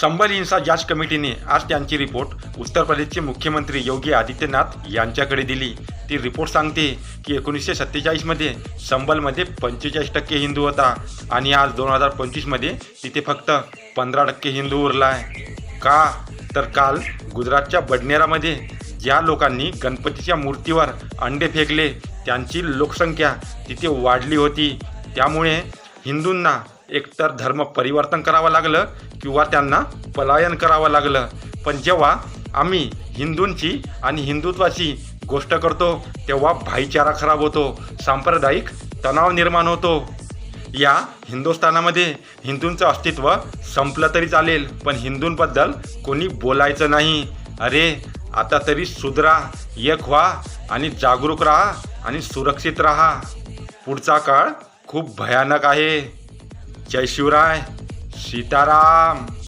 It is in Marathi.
संबल हिंसा जांच कमिटीने आज त्यांची रिपोर्ट उत्तर प्रदेशचे मुख्यमंत्री योगी आदित्यनाथ यांच्याकडे दिली. ती रिपोर्ट सांगते की एकोणीसशे सत्तेचाळीसमध्ये संबलमध्ये पंचेचाळीस टक्के हिंदू होता आणि आज दोन हजार पंचवीसमध्ये तिथे फक्त पंधरा टक्के हिंदू उरला आहे का? तर काल गुजरातच्या बडनेरामध्ये ज्या लोकांनी गणपतीच्या मूर्तीवर अंडे फेकले त्यांची लोकसंख्या तिथे वाढली होती. त्यामुळे हिंदूंना एकतर धर्म परिवर्तन करावं लागलं किंवा त्यांना पलायन करावं लागलं. पण जेव्हा आम्ही हिंदूंची आणि हिंदुत्वाची गोष्ट करतो तेव्हा भाईचारा खराब होतो सांप्रदायिक तणाव निर्माण होतो. या हिंदुस्थानामध्ये हिंदूंचं अस्तित्व संपलं तरी चालेल पण हिंदूंबद्दल कोणी बोलायचं नाही. अरे आता तरी सुधरा एक व्हा आणि जागरूक राहा आणि सुरक्षित राहा. पुढचा काळ खूप भयानक आहे. जय शिवराय सीताराम।